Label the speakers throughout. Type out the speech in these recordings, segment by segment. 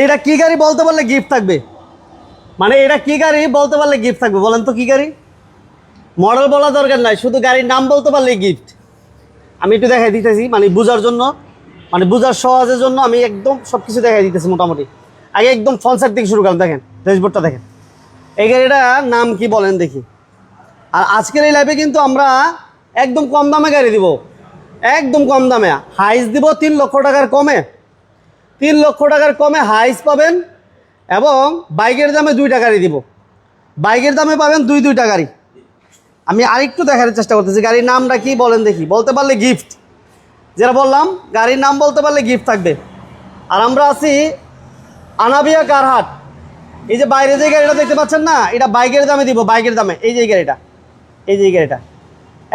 Speaker 1: এইটা কি গাড়ি বলতে পারলে গিফট থাকবে? মানে এটা কি গাড়ি বলতে পারলে গিফট থাকবে? বলেন তো কি গাড়ি? মডেল বলা দরকার নাই, শুধু গাড়ির নাম বলতে পারলে গিফট আমি একটু দেখাই দিতেছি মানে বোঝার জন্য মানে বোঝার সহজের জন্য আমি একদম সব কিছু দেখাই দিতেছি মোটামুটি। আগে একদম সাইড থেকে শুরু করলাম দেখেন ড্যাশবোর্ডটা দেখেন। এই গাড়িটার নাম কি বলেন দেখি। আর আজকের এই লাইভে কিন্তু আমরা একদম কম দামে গাড়ি দিব। একদম কম দামে। হাইস দিব তিন লক্ষ টাকার কমে। তিন লক্ষ টাকার কমে হাইস পাবেন এবং বাইকের দামে দুইটা গাড়ি দিব। বাইকের দামে পাবেন দুই দুইটা গাড়ি আমি আরেকটু দেখার চেষ্টা করতেছি, গাড়ির নামটা কি বলেন দেখি। বলতে পারলে গিফট যেটা বললাম, গাড়ির নাম বলতে পারলে গিফট থাকবে। আর আমরা আছি আনাবিয়া কারহাট। এই যে বাইরে যে গাড়িটা দেখতে পাচ্ছেন না, এটা বাইকের দামে দিব, বাইকের দামে। এই যে গাড়িটা, এই যে গাড়িটা।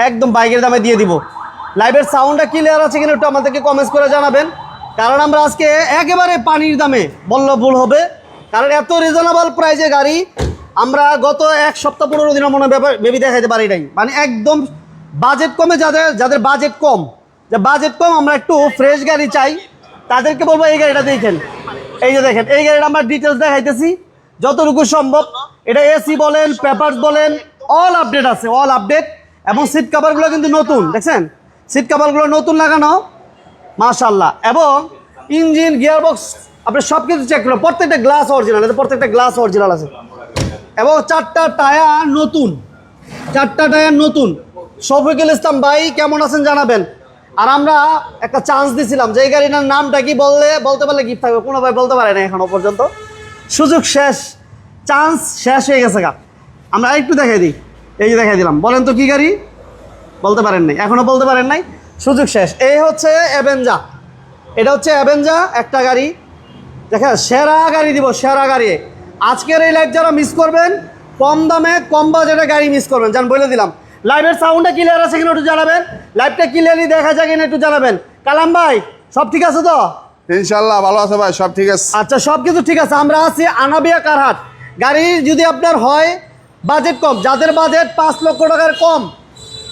Speaker 1: একদম বাইকের দামে দিয়ে দিব। লাইভের সাউন্ডটা ক্লিয়ার আছে কিনা একটু আমাদেরকে কমেন্টস করে জানাবেন। কারণ আমরা আজকে একেবারে পানির দামে বললে ভুল হবে। কারণ এত রিজনেবল প্রাইজে গাড়ি আমরা গত এক সপ্তাহ পনেরো দিনের মনে বেবি দেখাইতে পারি নাই। মানে একদম বাজেট কমে যাদের যাদের বাজেট কম। যে বাজেট কম, আমরা একটু ফ্রেশ গাড়ি চাই। তাদেরকে বলব, এই গাড়িটা দেখেন। এই যে দেখেন, এই গাড়িটা আমরা ডিটেলস দেখাইতেছি। যতটুকু সম্ভব, এটা এসি বলেন পেপারস বলেন অল আপডেট আছে অল আপডেট এবং সিট কাভারগুলো কিন্তু নতুন, দেখছেন? সিট কাভারগুলো নতুন লাগানো মাশাল্লাহ এবং ইঞ্জিন, গিয়ারবক্স, আপনি সব কিছু চেক করুন। প্রত্যেকটা গ্লাস অরিজিনাল আছে, প্রত্যেকটা গ্লাস অরিজিনাল আছে। এবং চারটা টায়ার নতুন। চারটা টায়ার নতুন। শফিকুল ইসলাম ভাই, কেমন আছেন জানাবেন? আর আমরা একটা চান্স দিছিলাম যে এই গাড়িটার নামটা কি বললে, বলতে পারলে গিফট থাকবে। কোনো ভাই বলতে পারে না এখনও পর্যন্ত। সুযোগ শেষ। চান্স শেষ হয়ে গেছে গা। আমরা একটু দেখাই দিই। এই যে দেখাই দিলাম। বলেন তো কি গাড়ি? বলতে পারেন নাই। এখনও বলতে পারেন নাই। সুযোগ শেষ। এই হচ্ছে অ্যাভেঞ্জা এটা হচ্ছে অ্যাভেঞ্জা একটা গাড়ি। দেখেন সেরা গাড়ি দিব সেরা গাড়ি। আজকের এই লাইভ যারা মিস করবেন কম দামে কম বাজেটে গাড়ি মিস করবেন। জান বলে দিলাম। লাইভের সাউন্ডটা ক্লিয়ার আছে কিনা একটু জানাবেন? লাইভটা ক্লিয়ারলি দেখা যায় কিনা একটু জানাবেন। কালাম ভাই সব ঠিক আছে তো?
Speaker 2: ইনশাল্লাহ ভালো আছে ভাই সব ঠিক আছে।
Speaker 1: আচ্ছা সব কিছু ঠিক আছে। আমরা আছি আনাবিয়া কারহাট। গাড়ি যদি আপনার হয় বাজেট কম। যাদের বাজেট পাঁচ লক্ষ টাকার কম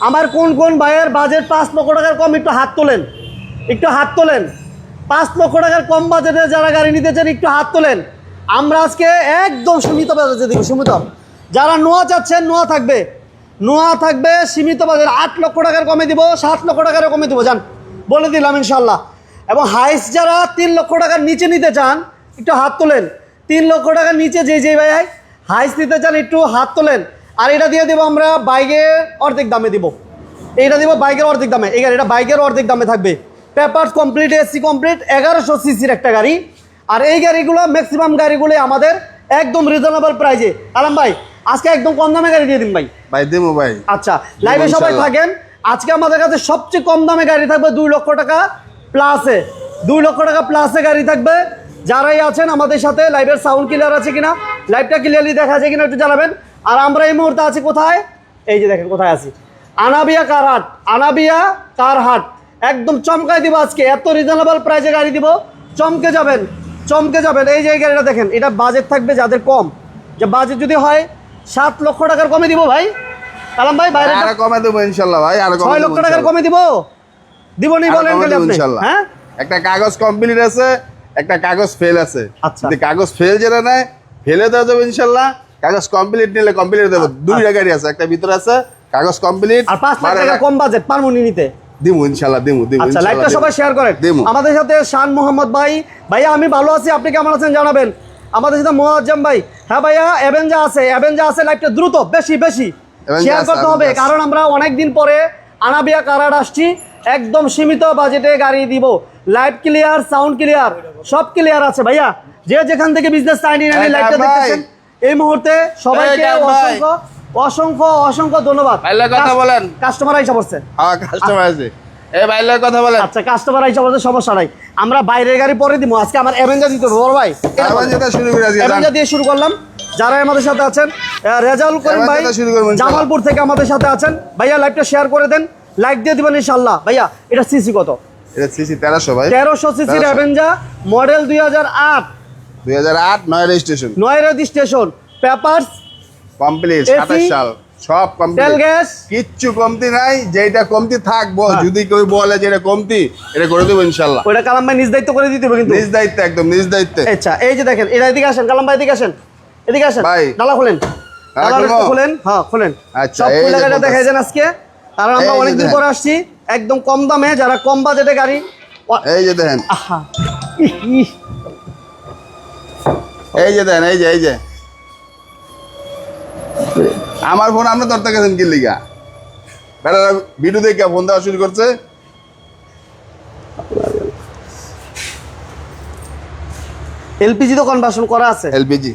Speaker 1: আমার কোন কোন ভাইয়ের বাজেট পাঁচ লক্ষ টাকার কম একটু হাত তোলেন। একটু হাত তোলেন। পাঁচ লক্ষ টাকার কম বাজেটে যারা গাড়ি নিতে চান, একটু হাত তোলেন। আমরা আজকে একদম সীমিত বাজেটে দিব, সীমিত। যারা নোয়া চাচ্ছেন, নোয়া থাকবে। নোয়া থাকবে সীমিত বাজেট, আট লক্ষ টাকার কমে দিব, সাত লক্ষ টাকার কমে দিব, জান। বলে দিলাম ইনশাল্লাহ এবং হাইস যারা তিন লক্ষ টাকার নিচে নিতে চান, একটু হাত তোলেন। তিন লক্ষ টাকার নিচে যে যে ভাই হাইস নিতে চান, একটু হাত তোলেন। আর এটা দিয়ে দেবো আমরা বাইকের অর্ধেক দামে দিব। এইটা দিব বাইকের অর্ধেক দামে। এই গাড়িটা বাইকের অর্ধেক দামে থাকবে। পেপার কমপ্লিট এসি কমপ্লিট এগারোশো সিসির একটা গাড়ি। আর এই গাড়িগুলো ম্যাক্সিমাম গাড়িগুলো আমাদের একদম রিজনেবল প্রাইজে আলাম ভাই আজকে একদম কম দামে গাড়ি দিয়ে দিন ভাই।
Speaker 2: ভাই দেবো ভাই।
Speaker 1: আচ্ছা লাইভে সবাই। থাকেন। আজকে আমাদের কাছে সবচেয়ে কম দামে গাড়ি থাকবে দুই লক্ষ টাকা প্লাসে দুই লক্ষ টাকা প্লাসে গাড়ি থাকবে। যারাই আছেন আমাদের সাথে লাইভের সাউন্ড ক্লিয়ার আছে কিনা লাইভটা ক্লিয়ারলি দেখা যায় কিনা একটু জানাবেন। আর আমরা এই মুহূর্তে আছি কোথায়? এই যে দেখেন কোথায় আছি? আনাবিয়া কারহাট আনাবিয়া কারহাট একদম চমকাই দিব আজকে। এত রিজনেবল প্রাইসে গাড়ি দিব। চমকে যাবেন চমকে যাবেন। এই যে গাড়িটা দেখেন এটা বাজেট থাকবে যাদের কম। যে বাজেট যদি হয় সাত লক্ষ টাকার কমে দিব ভাই। কালাম ভাই বাইরে
Speaker 2: আরও কমে দেবো ইনশাল্লাহ ভাই আরও কমে
Speaker 1: ছয় লক্ষ টাকার। কমে দিব? দিব নি বলেন হ্যাঁ?
Speaker 2: একটা কাগজ কমপ্লিট আছে একটা কাগজ ফেল আছে।
Speaker 1: আচ্ছা।
Speaker 2: যদি কাগজ ফেল যেটা নেয় ফেলে দেওয়া যাবে ইনশাল্লাহ। কাগজ কমপ্লিট নিলে কমপ্লিট দেবো দুইটা গাড়ি আছে একটা ভিতরে আছে কাগজ কমপ্লিট
Speaker 1: আর পাঁচ লাখ টাকা কম বাজেট পারমুনি নিতে।
Speaker 2: দিমু ইনশাল্লাহ দিমু দিমু
Speaker 1: আচ্ছা
Speaker 2: দিমু।
Speaker 1: সবাই শেয়ার করেন। আমাদের সাথে শান মোহাম্মদ ভাই। ভাইয়া আমি ভালো আছি আপনি কেমন আছেন জানাবেন? আমাদের সাথে মোয়াজ্জম ভাই। হ্যাঁ ভাইয়া অ্যাভেঞ্জা আছে অ্যাভেঞ্জা আছে লাইভটা দ্রুত বেশি বেশি। শেয়ার করতে হবে কারণ আমরা অনেক দিন পরে আনাবিয়া কারার আসছি। একদম সীমিত বাজেটে গাড়ি দিব। লাইভ ক্লিয়ার সাউন্ড ক্লিয়ার সব ক্লিয়ার আছে ভাইয়া। যে যেখান থেকে বিজনেস সাইন ইন
Speaker 2: ভাই।
Speaker 1: দেখতেছেন এই মুহূর্তে সবাইকে অসংখ্য অসংখ্য অসংখ্য ধন্যবাদ।
Speaker 2: ভাইলা কথা বলেন।
Speaker 1: কাস্টমার আইসা পড়ছে।
Speaker 2: হ্যাঁ কাস্টমার আছে এই ভাইলার কথা বলেন।
Speaker 1: আচ্ছা কাস্টমার আইসা পড়ছে সমস্যা নাই। আমরা বাইরের গাড়ি পরে দিব আজকে আমার অ্যাভেঞ্জার দিতে হবে, ভাই।
Speaker 2: যেটা শুরু করে আজকে।
Speaker 1: অ্যাভেঞ্জার দিয়ে শুরু করলাম। যারা আমাদের সাথে আছেন রেজাউল করিম ভাই জামালপুর থেকে আমাদের সাথে আছেন। ভাইয়া লাইভটা শেয়ার করে দেন। লাইক দিয়ে দিবেন ইনশাল্লাহ ভাইয়া এটা সিসি কত?
Speaker 2: এটা সিসি তেরোশো ভাই।
Speaker 1: তেরোশো সিসির
Speaker 2: 1300
Speaker 1: অ্যাভেঞ্জার মডেল দুই হাজার আট।
Speaker 2: দুই হাজার আট নয় রেজিস্ট্রেশন।
Speaker 1: নয় রেজিস্ট্রেশন। পেপারস
Speaker 2: কমপ্লিট সাতাশ সাল সব কমপ্লিট। কিচ্ছু কমতি নাই যেটা কমতি থাকব
Speaker 1: হ্যাঁ।
Speaker 2: যদি কেউ বলে যেটা কমতি এটা করে দেবো ইনশাল্লাহ।
Speaker 1: ওইটা কালাম ভাই নিজ দায়িত্ব করে দিতে হবে কিন্তু।
Speaker 2: নিজ দায়িত্বে একদম নিজ দায়িত্বে।
Speaker 1: আচ্ছা এই যে দেখেন এটা এদিকে আসেন কালাম ভাই এদিকে আসেন। এদিকে আসেন
Speaker 2: ভাই।
Speaker 1: ডালা খোলেন।
Speaker 2: ডালা
Speaker 1: ডালা খোলেন হ্যাঁ খোলেন।
Speaker 2: আচ্ছা,
Speaker 1: সব দেখাই আজকে। আমরা অনেকদিন পরে আসছি একদম কম দামে যারা কম বাজেটে গাড়ি
Speaker 2: এই যে দেখেন। এই যে দেখেন এই যে এই যে। আমার ফোন আপনি ধরতে গেছেন কি লিগা? বেড়ারা ভিডিও দেখে ফোন দেওয়া শুরু করছে।
Speaker 1: এলপিজি তো কনভার্সন করা আছে।
Speaker 2: এলপিজি।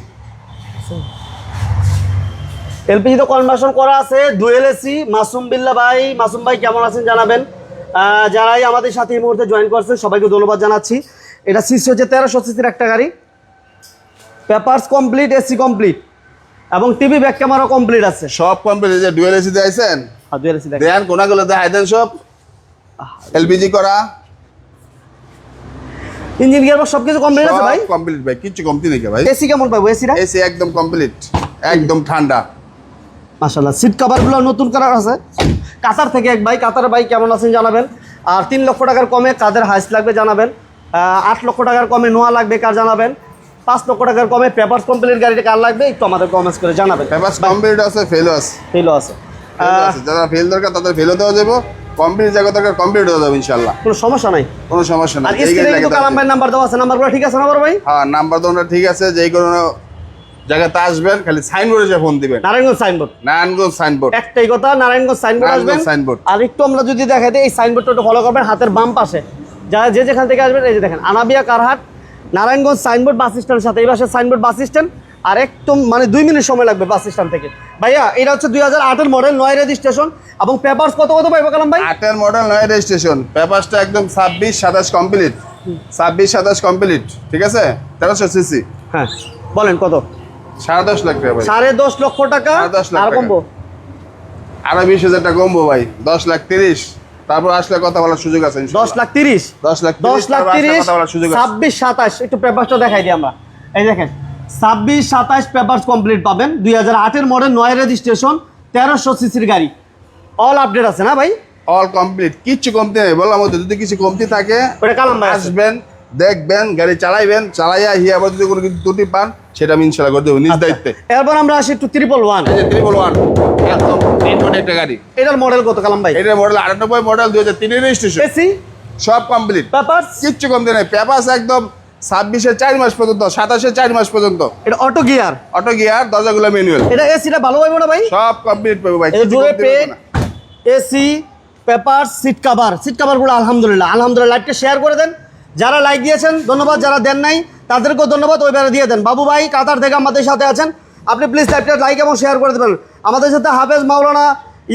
Speaker 1: এলপিজি তো কনভার্সন করা আছে ডুয়েল এসি মাসুম বিল্লা ভাই মাসুম ভাই কেমন আছেন জানাবেন। যারাই আমাদের সাথে এই মুহূর্তে জয়েন করছেন সবাইকে ধন্যবাদ জানাচ্ছি। এটা সিসি হচ্ছে তেরোশো সিসির একটা গাড়ি। পেপারস কমপ্লিট এসি কমপ্লিট এবং টিভি ব্যাক ক্যামেরা কমপ্লিট আছে।
Speaker 2: সব কোম্পানি যে ডুয়েল এসি দিয়েছেন
Speaker 1: আর ডুয়েল এসি
Speaker 2: দেন কোনাগুলো দেখাই দেন সব। এলপিজি করা।
Speaker 1: ইঞ্জিন গিয়ার সব কিছু কমপ্লিট আছে ভাই?
Speaker 2: কমপ্লিট ভাই কিছু কমতি নেই ভাই।
Speaker 1: এসি কেমন পাবো? এসিটা
Speaker 2: এসি একদম কমপ্লিট একদম ঠান্ডা।
Speaker 1: মাশাল্লাহ সিট কভারগুলো নতুন করার আছে। কাতার থেকে এক ভাই কাতার ভাই কেমন আছেন জানাবেন। আর তিন লক্ষ টাকার কমে কাদের হাইস লাগবে জানাবেন। আট লক্ষ টাকার কমে নোয়া লাগবে কার জানাবেন। পাঁচ লক্ষ টাকার কমে পেপার কমপ্লিট গাড়িটা কার লাগবে? একটু আমাদের কমেন্টস করে জানাবেন।
Speaker 2: পেপার কমপ্লিট আছে ফেলও আছে।
Speaker 1: ফেলও আছে।
Speaker 2: যারা ফেল দরকার তাদের ফেলও দেওয়া যাব। কমপ্লিট জায়গা দরকার কমপ্লিট দেওয়া যাবে ইনশাল্লাহ
Speaker 1: কোনো সমস্যা নাই?
Speaker 2: কোনো সমস্যা নাই। এই গাড়ি লাগে
Speaker 1: কালাম ভাইয়ের নাম্বার দেওয়া আছে। নাম্বারগুলো ঠিক আছে না বড় ভাই?
Speaker 2: হ্যাঁ নাম্বার ওনার ঠিক আছে। যেই কোনো জায়গাতে আসবেন খালি সাইনবোর্ডে এসে ফোন দিবেন।
Speaker 1: নারায়ণগঞ্জ সাইনবোর্ড
Speaker 2: নারায়ণগঞ্জ সাইনবোর্ড
Speaker 1: একটাই কথা নারায়ণগঞ্জ সাইনবোর্ড আসবেন।
Speaker 2: signboard।
Speaker 1: আর একটু আমরা যদি দেখাই দিই এই সাইনবোর্ডটা একটু ফলো করবেন হাতের বাম পাশে। যারা যে যেখান থেকে আসবেন এই যে দেখেন আনাবিয়া কারহাট নারায়ণগঞ্জ সাইনবোর্ড বাস স্ট্যান্ডের সাথে এই পাশে সাইনবোর্ড বাস স্ট্যান্ড আর একদম মানে দুই মিনিট সময় লাগবে বাস স্ট্যান্ড থেকে। ভাইয়া এটা হচ্ছে দুই হাজার আটের মডেল নয় রেজিস্ট্রেশন এবং পেপারস কত কত পাইবো কালাম ভাই?
Speaker 2: আটের মডেল নয় রেজিস্ট্রেশন পেপারসটা একদম ছাব্বিশ সাতাশ কমপ্লিট ছাব্বিশ সাতাশ কমপ্লিট ঠিক আছে? তেরোশো সিসি
Speaker 1: হ্যাঁ বলেন কত?
Speaker 2: সাড়ে দশ লাখ টাকা
Speaker 1: সাড়ে দশ লক্ষ টাকা
Speaker 2: দশ লাখ।
Speaker 1: কমবো?
Speaker 2: আরও বিশ হাজার টাকা কমবো ভাই। দশ লাখ তিরিশ। তারপর আসলে কথা বলার সুযোগ আছে
Speaker 1: দশ লাখ তিরিশ।
Speaker 2: দশ লাখ
Speaker 1: দশ লাখ তিরিশ
Speaker 2: সুযোগ
Speaker 1: ছাব্বিশ সাতাশ একটু পেপারসটা দেখাই দিই আমরা। এই দেখেন ছাব্বিশ সাতাশ পেপার কমপ্লিট পাবেন। দুই হাজার আটের মডেল নয় রেজিস্ট্রেশন তেরোশো সিসির গাড়ি। অল আপডেট আছে না ভাই?
Speaker 2: অল কমপ্লিট কিচ্ছু কমতি নেই। বললাম যদি কিছু কমতি থাকে
Speaker 1: ওটা কালাম
Speaker 2: আসবেন দেখবেন গাড়ি চালাইবেন চালাইয়া হিয়া আবার যদি কোনো কিছু ত্রুটি পান সেটা আমি ইনশাল্লাহ করে দেবো নিজ দায়িত্বে।
Speaker 1: এরপর আমরা আসি একটু ট্রিপল ওয়ান
Speaker 2: ট্রিপল ওয়ান একদম। তিন একটা গাড়ি
Speaker 1: এটার মডেল কত কালাম ভাই?
Speaker 2: এটার মডেল আটানব্বই মডেল দুই হাজার তিনের রেজিস্ট্রেশন
Speaker 1: এসি
Speaker 2: সব কমপ্লিট
Speaker 1: পেপারস
Speaker 2: কিচ্ছু কমতি নেই। পেপাস একদম ছাব্বিশের চার মাস পর্যন্ত সাতাশের চার মাস পর্যন্ত।
Speaker 1: এটা অটো গিয়ার
Speaker 2: অটো গিয়ার দরজাগুলো ম্যানুয়াল
Speaker 1: এটা এসিটা ভালো না ভাই?
Speaker 2: সব কমপ্লিট পাবো ভাই।
Speaker 1: AC paper seat cover seat কাভারগুলো আলহামদুলিল্লাহ আলহামদুলিল্লাহ। লাইকটা শেয়ার করে দেন। যারা লাইক দিয়েছেন ধন্যবাদ। যারা দেন নাই তাদেরকেও ধন্যবাদ। ওইবারে দিয়ে দেন। বাবু ভাই কাতার থেকে আমাদের সাথে আছেন। আপনি প্লিজ লাইভটা লাইক এবং শেয়ার করে দেবেন। আমাদের সাথে হাফেজ মাওলানা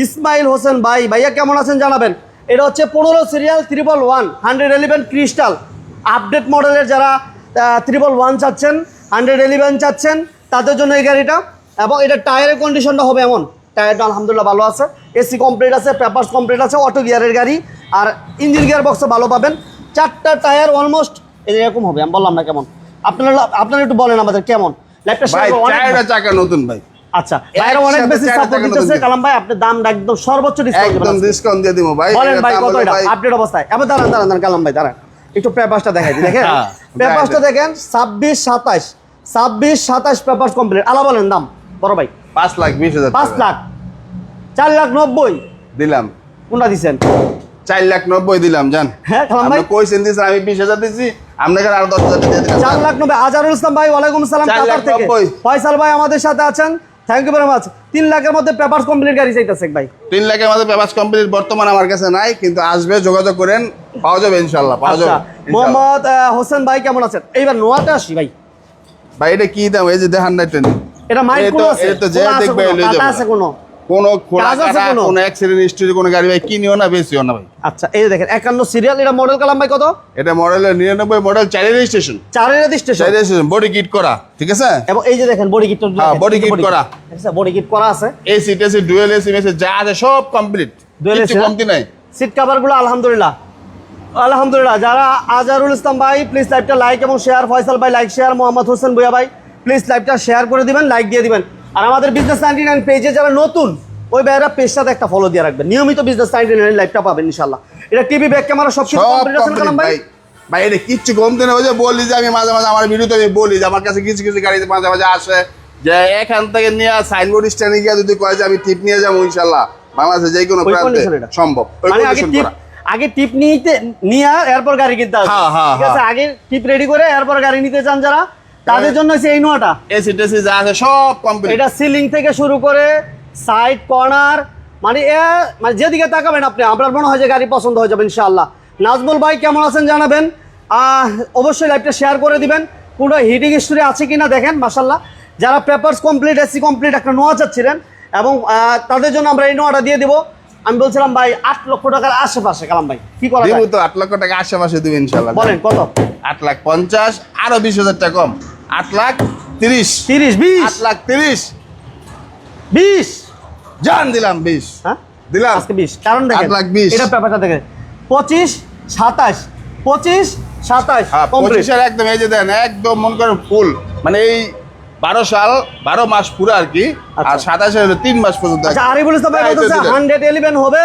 Speaker 1: ইসমাইল হোসেন ভাই। ভাইয়া কেমন আছেন জানাবেন? এটা হচ্ছে পনেরো serial triple one hundred eleven crystal update মডেলের যারা ত্রিপল ওয়ান চাচ্ছেন হান্ড্রেড এলিভেন চাচ্ছেন তাদের জন্য এই গাড়িটা। এবং এটা টায়ারের কন্ডিশনটা হবে এমন। টায়ারটা আলহামদুলিল্লাহ ভালো আছে। এসি কমপ্লিট আছে পেপারস কমপ্লিট আছে অটো গিয়ারের গাড়ি। আর ইঞ্জিন গিয়ার বক্সও ভালো পাবেন। চারটা টায়ার অলমোস্ট এরকম হবে আমি বললাম না কেমন। আপনারা আপনারা একটু বলেন আমাদের কেমন।
Speaker 2: চাকা নতুন ভাই।
Speaker 1: আচ্ছা বাইরে অনেক বেশি সাপোর্ট দিতেছে। কালাম ভাই আপনি দাম একদম সর্বোচ্চ ডিসকাউন্ট
Speaker 2: একদম ডিসকাউন্ট দিয়ে দিব ভাই
Speaker 1: বলেন ভাই কত এটা? আপডেট অবস্থায়। এবার দাঁড়ান দাঁড়ান দাঁড়ান কালাম ভাই দাঁড়ান। একটু পেপারসটা দেখাই দিই দেখেন? পেপারসটা দেখেন। ছাব্বিশ সাতাশ। ছাব্বিশ সাতাশ পেপারস কমপ্লিট আলা বলেন দাম বড় ভাই।
Speaker 2: পাঁচ লাখ হাজার
Speaker 1: লাখ। লাখ
Speaker 2: দিলাম।
Speaker 1: কোনটা
Speaker 2: লাখ নব্বই দিলাম জান।
Speaker 1: হ্যাঁ কালাম ভাই।
Speaker 2: কইছেন দিয়েছেন আমি বিশ হাজার দিচ্ছি আপনাকে আরও দশ হাজার দিয়ে দিলাম
Speaker 1: চার লাখ নব্বই। আজারুল ইসলাম ভাই ওয়ালাইকুম সালাম কাতার থেকে। ফয়সাল ভাই আমাদের সাথে আছেন। থ্যাংক ইউ ভেরি মাচ তিন লাখের মধ্যে পেপারস কমপ্লিট গাড়ি চাইতেছে ভাই।
Speaker 2: তিন লাখের মধ্যে পেপার কমপ্লিট বর্তমান আমার কাছে নাই কিন্তু আসবে যোগাযোগ করেন পাওয়া যাবে ইনশাল্লাহ পাওয়া
Speaker 1: আচ্ছা
Speaker 2: যাবে
Speaker 1: মোহাম্মদ হোসেন ভাই কেমন আছেন? এইবার নোয়াতে আসি ভাই।
Speaker 2: ভাই এটা কি দাম? এই যে দেখান না
Speaker 1: এটা মাইক কোন আছে।
Speaker 2: এটা তো যে দেখবে
Speaker 1: লই
Speaker 2: যাবে।
Speaker 1: আছে কোনো?
Speaker 2: কোনো খোলা
Speaker 1: কোনো?
Speaker 2: অ্যাক্সিডেন্ট হিস্ট্রি কোনো গাড়ি ভাই কিনিও না বেশিও না ভাই।
Speaker 1: আচ্ছা এই দেখেন একান্ন সিরিয়াল এটা মডেল কালাম ভাই কত?
Speaker 2: এটা মডেলের নিরানব্বই মডেল চারি রেজিস্ট্রেশন
Speaker 1: চারের রেজিস্ট্রেশন
Speaker 2: চারি রেজিস্ট্রেশন বডি কিট করা ঠিক আছে?
Speaker 1: এবং এই যে দেখেন বডি কিট
Speaker 2: হ্যাঁ, body kit করা।
Speaker 1: বডি কিট করা আছে।
Speaker 2: এসি টেসি ডুয়েল এসি মেসি যা আছে সব কমপ্লিট কিছু
Speaker 1: না?
Speaker 2: কমতি নাই।
Speaker 1: সিট কাভারগুলো আলহামদুলিল্লাহ। আলহামদুলিল্লাহ যারা আজারুল ইসলাম ভাই প্লিজ লাইভটা লাইক এবং শেয়ার ফয়সাল ভাই লাইক শেয়ার মোহাম্মদ হোসেন ভুয়া ভাই প্লিজ লাইভটা শেয়ার করে দিবেন লাইক দিয়ে দিবেন। আর আমাদের বিজনেস নাইনটি নাইন পেজে যারা নতুন ওই ভাইয়েরা পেজটাতে একটা ফলো দিয়ে রাখবেন। নিয়মিত বিজনেস নাইনটি নাইন লাইভটা পাবেন ইনশাল্লাহ এটা টিভি ব্যাক ক্যামেরা সব কিছু কমপ্লিট আছে কালাম ভাই?
Speaker 2: ভাই। এটা কিচ্ছু কমতে না। যে বলি যে আমি মাঝে মাঝে আমার ভিডিওতে আমি বলি যে আমার কাছে কিছু কিছু গাড়ি মাঝে মাঝে আসে যে এখান থেকে নিয়ে সাইনবোর্ড স্ট্যান্ডে গিয়ে যদি কয় যে আমি টিপ নিয়ে যাব ইনশাল্লাহ বাংলাদেশে যে কোনো প্রান্তে? সম্ভব। ওই
Speaker 1: মানে আগে টিপ
Speaker 2: করা।
Speaker 1: আগে টিপ নিতে নিয়ে এরপর গাড়ি কিনতে হবে
Speaker 2: হ্যাঁ, হ্যাঁ,
Speaker 1: ঠিক আছে?
Speaker 2: হ্যাঁ।
Speaker 1: আগে টিপ রেডি করে এরপর গাড়ি নিতে চান যারা তাদের জন্য এই নোয়াটা।
Speaker 2: এসি টেসি যা আছে সব কমপ্লিট
Speaker 1: এটা সিলিং থেকে শুরু করে সাইড কর্নার মানে এ মানে যেদিকে তাকাবেন আপনি আপনার মনে হয় যে গাড়ি পছন্দ হয়ে যাবে ইনশাআল্লাহ। নাজমুল ভাই কেমন আছেন জানাবেন? অবশ্যই লাইভটা শেয়ার করে দিবেন। কোনো হিটিং হিস্টোরি আছে কিনা দেখেন মাসাল্লাহ যারা পেপারস কমপ্লিট এসি কমপ্লিট একটা নোয়া চাচ্ছিলেন এবং তাদের জন্য আমরা এই নোয়াটা দিয়ে দিব। আমি বলছিলাম ভাই আট লক্ষ টাকার আশেপাশে কালাম ভাই কি করা
Speaker 2: দিব তো আট লক্ষ টাকা আশেপাশে দিবে ইনশাল্লাহ
Speaker 1: বলেন কত?
Speaker 2: আট লাখ পঞ্চাশ আরও বিশ হাজার টাকা কম। আট লাখ তিরিশ।
Speaker 1: তিরিশ বিশ।
Speaker 2: আট লাখ তিরিশ।
Speaker 1: বিশ।
Speaker 2: জান দিলাম বিশ।
Speaker 1: হ্যাঁ?
Speaker 2: দিলাম।
Speaker 1: আজকে বিশ। কারণ দেখেন
Speaker 2: আট লাখ বিশ।
Speaker 1: এটা পেপারটা দেখেন। পঁচিশ সাতাশ। পঁচিশ সাতাশ।
Speaker 2: হ্যাঁ পঁচিশের একদম এই যে দেন একদম মন করেন ফুল। মানে এই বারো সাল বারো মাস পুরো আর কি। আর
Speaker 1: আচ্ছা।
Speaker 2: সাতাশে হলো তিন মাস পর্যন্ত
Speaker 1: আচ্ছা আরিফুল ইসলাম ভাই
Speaker 2: হ্যাঁ,
Speaker 1: বলতেছে হান্ড্রেড এলিভেন হবে।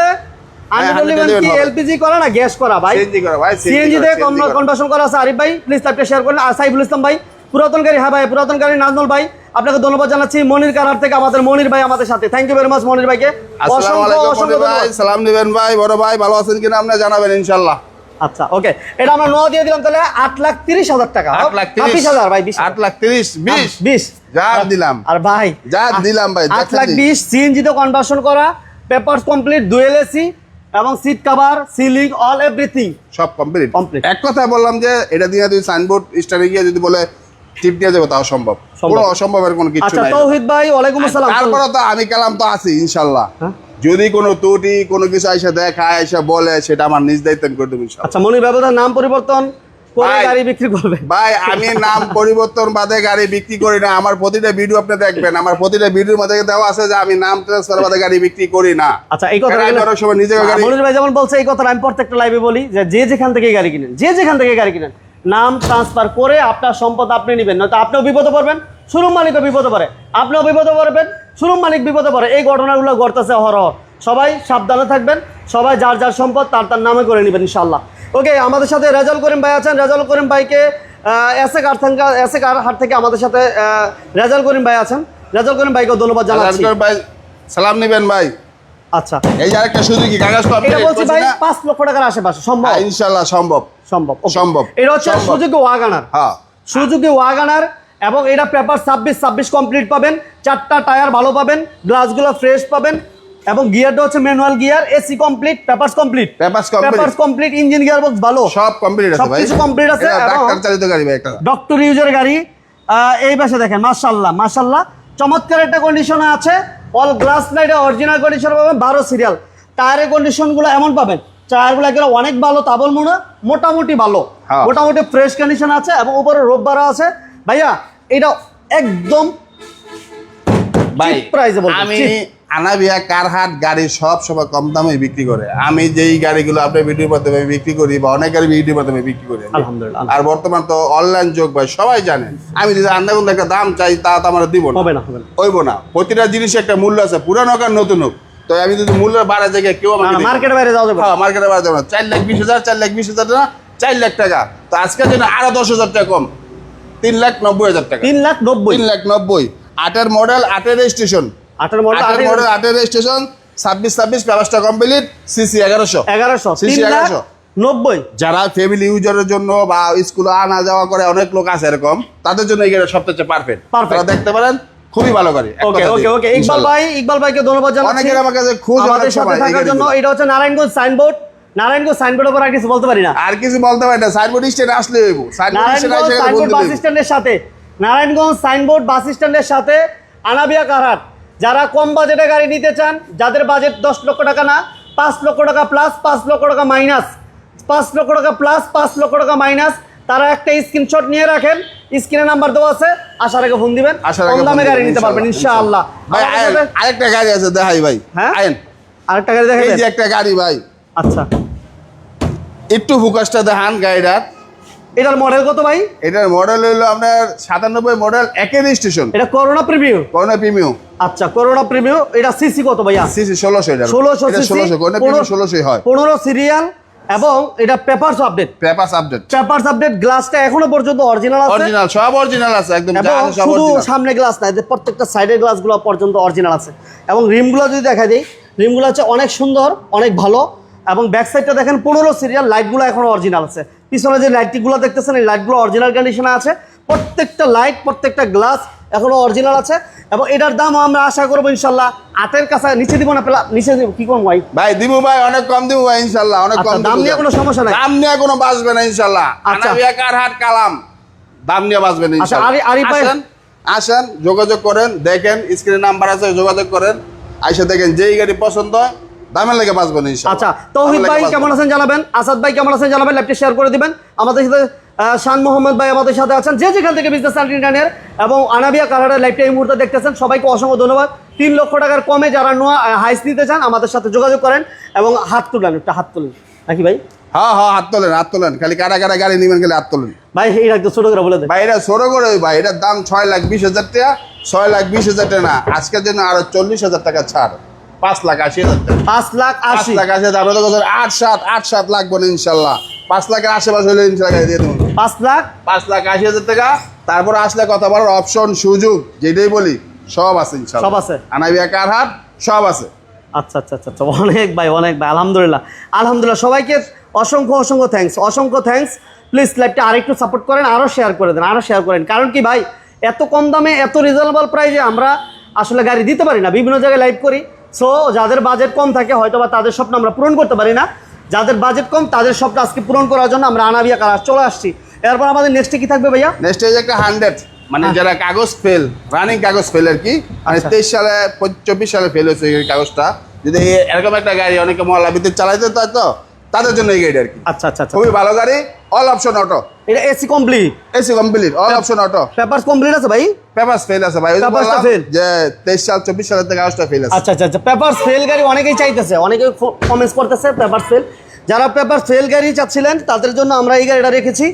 Speaker 1: হান্ড্রেড
Speaker 2: 111
Speaker 1: এলিভেন
Speaker 2: হবে।
Speaker 1: এলপিজি করা না গ্যাস করা ভাই?
Speaker 2: করা
Speaker 1: সিএনজি
Speaker 2: করা,
Speaker 1: কনভার্সন করা। আছে। আরিফ ভাই প্লিজ তাপটা শেয়ার করুন। আর সাইফুল ইসলাম ভাই পুরাতন গাড়ি হ্যাঁ ভাই পুরাতন গাড়ি নাজমুল ভাই আপনাকে ধন্যবাদ জানাচ্ছি। মনির কারার থেকে আমাদের মনির ভাই আমাদের সাথে। Thank you very much Monir ভাইকে।
Speaker 2: সালাম দিবেন ভাই বড় ভাই ভালো আছেন কিনা আপনি জানাবেন ইনশাল্লাহ
Speaker 1: আচ্ছা ওকে এটা আমরা নোয়া দিয়ে দিলাম তাহলে আট লাখ তিরিশ হাজার টাকা।
Speaker 2: আট লাখ তিরিশ।
Speaker 1: হাজার ভাই
Speaker 2: আট লাখ তিরিশ বিশ।
Speaker 1: বিশ।
Speaker 2: যা দিলাম।
Speaker 1: আর ভাই
Speaker 2: যা দিলাম ভাই,
Speaker 1: আট লাখ বিশ সিএনজি তে কনভার্সন করা পেপারস কমপ্লিট ডুয়েল এসি এবং seat cover ceiling all everything
Speaker 2: সব কমপ্লিট. এক কথা বললাম যে এটা দিয়ে যদি সাইনবোর্ড স্টারে গিয়ে যদি বলে টিপ দিয়ে যাব তাও সম্ভব।
Speaker 1: সম্ভব।
Speaker 2: কোনো অসম্ভবের কোনো কিছু
Speaker 1: আচ্ছা
Speaker 2: নাই।
Speaker 1: তৌহিদ ভাই ওয়ালাইকুম আসসালাম।
Speaker 2: তারপরে তো আমি কালাম তো আছি ইনশাল্লাহ।
Speaker 1: হ্যাঁ?
Speaker 2: যদি কোনো ত্রুটি কোনো কিছু আইসা দেখায় আইসা বলে সেটা আমার নিজ দায়িত্ব করে দেবো
Speaker 1: আচ্ছা মনির ব্যবধান নাম পরিবর্তন। গাড়ি বিক্রি করবে।
Speaker 2: ভাই আমি নাম পরিবর্তন বাদে গাড়ি বিক্রি করি না। আমার প্রতিটা ভিডিও আপনি দেখবেন আমার প্রতিটা ভিডিওর মধ্যে দেওয়া আছে যে আমি নাম ট্রান্সফার বাদে গাড়ি বিক্রি করি না।
Speaker 1: আচ্ছা এই কথা
Speaker 2: অনেক সময় নিজেকে গাড়ি
Speaker 1: মনির ভাই যেমন বলছে এই কথা আমি প্রত্যেকটা লাইভে বলি যে যে যেখান থেকে গাড়ি কিনেন যে যেখান থেকে গাড়ি কিনেন নাম ট্রান্সফার করে আপনার সম্পদ আপনি নেবেন। নয়তো আপনিও বিপদে পড়বেন শোরুম মালিকও বিপদে পড়ে। আপনিও বিপদে পড়বেন শোরুম মালিক বিপদে পড়ে। এই ঘটনাগুলো ঘটতেছে অহরহ। সবাই সাবধানে থাকবেন, সবাই যার যার সম্পদ তার তার নামে করে নেবেন ইনশাল্লাহ ওকে, আমাদের সাথে রেজাল করিম ভাই আছেন। রেজাল করিম ভাইকে এসে কার এসে কার হাট থেকে আমাদের সাথে রেজাল করিম ভাই আছেন। রেজাল করিম ভাইকে ধন্যবাদ জানাচ্ছি।
Speaker 2: ভাই, সালাম নিবেন ভাই।
Speaker 1: আচ্ছা।
Speaker 2: এই আরেকটা কাগজ
Speaker 1: এটা বলছি ভাই পাঁচ লক্ষ টাকার আশেপাশে। সম্ভব?
Speaker 2: ইনশাল্লাহ সম্ভব।
Speaker 1: সম্ভব
Speaker 2: সম্ভব।
Speaker 1: এটা হচ্ছে সুজুকি ওয়াগানার
Speaker 2: হ্যাঁ।
Speaker 1: সুজুকি ওয়াগানার এবং এটা পেপার ছাব্বিশ ছাব্বিশ কমপ্লিট পাবেন। চারটা টায়ার ভালো পাবেন গ্লাসগুলো ফ্রেশ পাবেন এবং গিয়ারটা হচ্ছে manual gear AC complete papers complete
Speaker 2: Papers complete।
Speaker 1: Papers complete engine gear box ভালো।
Speaker 2: সব কমপ্লিট আছে ভাই।
Speaker 1: সবকিছু complete আছে
Speaker 2: ডাক্তার চালিত গাড়ি ভাই একটা।
Speaker 1: ডক্টর ইউজের গাড়ি। এই পাশে দেখেন মার্শাল্লাহ মার্শাল্লাহ চমৎকার একটা কন্ডিশনে আছে। অল গ্লাস লাইটে অরিজিনাল কন্ডিশন পাবেন বারো সিরিয়াল টায়ারের কন্ডিশনগুলো এমন পাবেন টায়ারগুলো একেবারে অনেক ভালো তাবল মনে মোটামুটি ভালো
Speaker 2: হ্যাঁ।
Speaker 1: মোটামুটি ফ্রেশ কন্ডিশন আছে এবং উপরে রোববারও আছে ভাইয়া এটা একদম বলব,
Speaker 2: আমি। আনাবিয়া কারহাট গাড়ি সব সময় কম দামে বিক্রি করে। আমি যেই গাড়িগুলো আপনার ভিডিওর মাধ্যমে বিক্রি করি বা অনেক গাড়ি ভিডিওর মাধ্যমে বিক্রি করি
Speaker 1: আলহামদুলিল্লাহ
Speaker 2: আর বর্তমান তো অনলাইন যোগ ভাই সবাই জানে। আমি যদি আন্দাজ একটা দাম চাই তা তো আমার দিব না।
Speaker 1: হবে না
Speaker 2: হইব না। প্রতিটা জিনিসের একটা মূল্য আছে পুরানো হোক আর নতুন হোক। তো আমি যদি মূল্য বাড়া জায়গায় কেউ।
Speaker 1: মার্কেটে বাইরে যাওয়া যাবে
Speaker 2: হ্যাঁ মার্কেটে বাড়া যাবে না। চার লাখ বিশ হাজার চার লাখ বিশ হাজার না চার লাখ টাকা। তো আজকের জন্য আরও দশ হাজার টাকা কম। তিন লাখ নব্বই হাজার টাকা।
Speaker 1: তিন লাখ নব্বই।
Speaker 2: তিন লাখ নব্বই। আটের মডেল আটের রেজিস্ট্রেশন
Speaker 1: আটের মডেল
Speaker 2: আটের মডেল আটের রেজিস্ট্রেশন ছাব্বিশ ছাব্বিশ ব্যবস্থা কমপ্লিট সিসি এগারোশো।
Speaker 1: এগারোশো
Speaker 2: 1100
Speaker 1: নব্বই।
Speaker 2: যারা ফ্যামিলি ইউজারের জন্য বা স্কুলে আনা যাওয়া করে অনেক লোক আছে এরকম তাদের জন্য এই গাড়ি সবচেয়ে পারফেক্ট. দেখতে পারেন খুবই ভালো গাড়ি
Speaker 1: ওকে ওকে ওকে ইকবাল ভাই ইকবাল ভাইকে ধন্যবাদ জানাচ্ছি।
Speaker 2: অনেকের আমার কাছে খোঁজ
Speaker 1: আমাদের সাথে থাকার জন্য এটা হচ্ছে নারায়ণগঞ্জ সাইনবোর্ড নারায়ণগঞ্জ সাইনবোর্ডের উপর আর কিছু বলতে পারি না।
Speaker 2: আর কিছু বলতে পারি না সাইনবোর্ড স্ট্যান্ড আসলে হইব। সাইনবোর্ড
Speaker 1: বাস স্ট্যান্ডের সাথে নারায়ণগঞ্জ সাইনবোর্ড বাস স্ট্যান্ডের সাথে আনাবিয়া কারহাট। যারা কম বাজেটে গাড়ি নিতে চান যাদের বাজেট দশ লক্ষ টাকা না পাঁচ লক্ষ টাকা প্লাস পাঁচ লক্ষ টাকা মাইনাস পাঁচ লক্ষ টাকা প্লাস পাঁচ লক্ষ টাকা মাইনাস তারা একটা স্ক্রিনশট নিয়ে রাখেন স্ক্রিনে নাম্বার দেওয়া আছে আসার আগে ফোন দিবেন। কম দামে গাড়ি নিতে পারবেন ইনশাআল্লাহ
Speaker 2: ভাই আরেকটা গাড়ি আছে দেখাই ভাই।
Speaker 1: হ্যাঁ? আরেকটা গাড়ি দেখে
Speaker 2: এই যে একটা গাড়ি ভাই।
Speaker 1: আচ্ছা।
Speaker 2: একটু ফোকাসটা দেখান গাড়িটার।
Speaker 1: এটার মডেল কত ভাই?
Speaker 2: এটার মডেল হলো আপনার সাতানব্বই মডেল একের স্টেশন
Speaker 1: এটা করোনা প্রিমিয়াম
Speaker 2: করোনা প্রিমিয়াম
Speaker 1: আচ্ছা করোনা প্রিমিয়াম এটা সিসি কত ভাইয়া
Speaker 2: সিসি ষোলোশো এটা
Speaker 1: ষোলোশো
Speaker 2: ষোলোশো করোনা প্রিমিয়াম ষোলোশোই হয়।
Speaker 1: পনেরো সিরিয়াল এবং এটা papers update
Speaker 2: papers update
Speaker 1: papers update গ্লাসটা এখনও পর্যন্ত অরিজিনাল আছে।
Speaker 2: অরিজিনাল সব অরিজিনাল আছে একদম যা আছে
Speaker 1: শুধু সামনে গ্লাস না এদের প্রত্যেকটা সাইডের গ্লাসগুলো পর্যন্ত অরিজিনাল আছে। এবং রিমগুলো যদি দেখা দিই রিমগুলো হচ্ছে অনেক সুন্দর অনেক ভালো। এবং ব্যাক সাইডটা দেখেন পনেরো সিরিয়াল লাইটগুলো এখনও অরিজিনাল আছে। পিছনে যে লাইটগুলো দেখতেছেন এই লাইটগুলো অরিজিনাল কন্ডিশনে আছে। প্রত্যেকটা লাইট প্রত্যেকটা গ্লাস এখনও অরিজিনাল আছে। এবং এটার দাম আমরা আশা করব ইনশাল্লাহ আটের কাছে নিচে দিব না পেলা নিচে দিব কি করব ভাই?
Speaker 2: ভাই দিবু ভাই অনেক কম দিবু ভাই ইনশাল্লাহ অনেক
Speaker 1: আচ্ছা,
Speaker 2: কম
Speaker 1: দাম নিয়ে কোনো সমস্যা নাই।
Speaker 2: দাম নিয়ে কোনো বাঁচবে না ইনশাল্লাহ।
Speaker 1: আচ্ছা।
Speaker 2: আনাবিয়া কারহাট কালাম দাম নিয়ে বাঁচবে না ইনশাল্লাহ।
Speaker 1: আরি- আরি ভাই-
Speaker 2: আসেন আসেন যোগাযোগ করেন দেখেন স্ক্রিনে নাম্বার আছে যোগাযোগ করেন। আইসা দেখেন যেই গাড়ি পছন্দ হয় দামের লেগে বাঁচবে না ইনশাল্লাহ
Speaker 1: আচ্ছা তৌহিদ ভাই কেমন আছেন জানাবেন? আসাদ ভাই কেমন আছেন জানাবেন? ল্যাপটপ শেয়ার করে দিবেন। আমাদের সাথে শান মোহাম্মদ ভাই আমাদের সাথে আছেন। যে যেখান থেকে বিজনেস ইন্টারনেট এবং আনাবিয়া কালারের লাইভটা এই মুহূর্তে দেখতেছেন সবাইকে অসংখ্য ধন্যবাদ। তিন লক্ষ টাকার কমে যারা নোয়া হাইস নিতে চান আমাদের সাথে যোগাযোগ করেন এবং হাত তুলেন একটা হাত তুলেন। নাকি ভাই?
Speaker 2: হ্যাঁ হ্যাঁ হাত তোলেন হাত তোলেন। খালি কারা কারা গাড়ি নিবেন খালি হাত তোলেন।
Speaker 1: ভাই এই ছোট করে বলে দেন।
Speaker 2: ভাই এটা ছোট করে ভাই এটার দাম ছয় লাখ বিশ হাজার টাকা ছয় লাখ বিশ হাজার টাকা না আজকের জন্য আরও চল্লিশ হাজার টাকা ছাড়। পাঁচ লাখ আশি হাজার
Speaker 1: পাঁচ লাখ আশি।
Speaker 2: লাখ আশি হাজার আপনাদের আট সাত আট সাত লাগবে না ইনশাল্লাহ। পাঁচ লাখের আশেপাশে হলে ইনশাল্লাহ দিয়ে দেবো।
Speaker 1: পাঁচ লাখ?
Speaker 2: পাঁচ লাখ আশি হাজার টাকা তারপর আসলে কথা বলার অপশন সুযোগ যেটাই বলি সব আছে ইনশাল্লাহ।
Speaker 1: সব আছে।
Speaker 2: আনাবিয়া কারহাট সব আছে।
Speaker 1: আচ্ছা আচ্ছা আচ্ছা আচ্ছা অনেক ভাই অনেক ভাই আলহামদুলিল্লাহ। আলহামদুলিল্লাহ সবাইকে অসংখ্য অসংখ্য থ্যাঙ্কস অসংখ্য থ্যাঙ্কস প্লিজ লাইভটা আরেকটু সাপোর্ট করেন আরও শেয়ার করে দেন আরও শেয়ার করেন। কারণ কি ভাই এত কম দামে এত রিজনেবল প্রাইসে আমরা আসলে গাড়ি দিতে পারি না। বিভিন্ন জায়গায় লাইভ করি। সো যাদের বাজেট কম থাকে হয়তো বা তাদের স্বপ্ন আমরা পূরণ করতে পারি না। যাদের বাজেট কম তাদের স্বপ্ন আজকে পূরণ করার জন্য আমরা আনাবিয়া কালার চলে আসছি। এরপর আমাদের নেক্সটে কি থাকবে ভাইয়া?
Speaker 2: নেক্সট একটা হান্ড্রেড মানে
Speaker 1: হ্যাঁ।
Speaker 2: যারা কাগজ ফেল রানিং কাগজ ফেল আর কি মানে
Speaker 1: আচ্ছা।
Speaker 2: তেইশ সালে চব্বিশ সালে ফেল হয়েছে এই কাগজটা। যদি এরকম একটা গাড়ি অনেকে মহল্লা ভিতরে চালাইতে তো তাদের জন্য এই গাড়ি আর কি।
Speaker 1: আচ্ছা আচ্ছা আচ্ছা।
Speaker 2: খুবই ভালো গাড়ি অল অপশন অটো
Speaker 1: এটা AC complete
Speaker 2: AC complete all option auto
Speaker 1: papers complete আছে ভাই?
Speaker 2: পেপারস ফেল আছে ভাই। বললাম
Speaker 1: fail?
Speaker 2: যে তেইশ সাল চব্বিশ সালের থেকে কাগজটা ফেল আছে।
Speaker 1: আচ্ছা আচ্ছা আচ্ছা। পেপার সেল গাড়ি অনেকেই চাইতেছে। অনেকে কমেন্টস করতেছে পেপার সেল যারা পেপার সেল গাড়ি চাচ্ছিলেন তাদের জন্য আমরা এই গাড়িটা রেখেছি।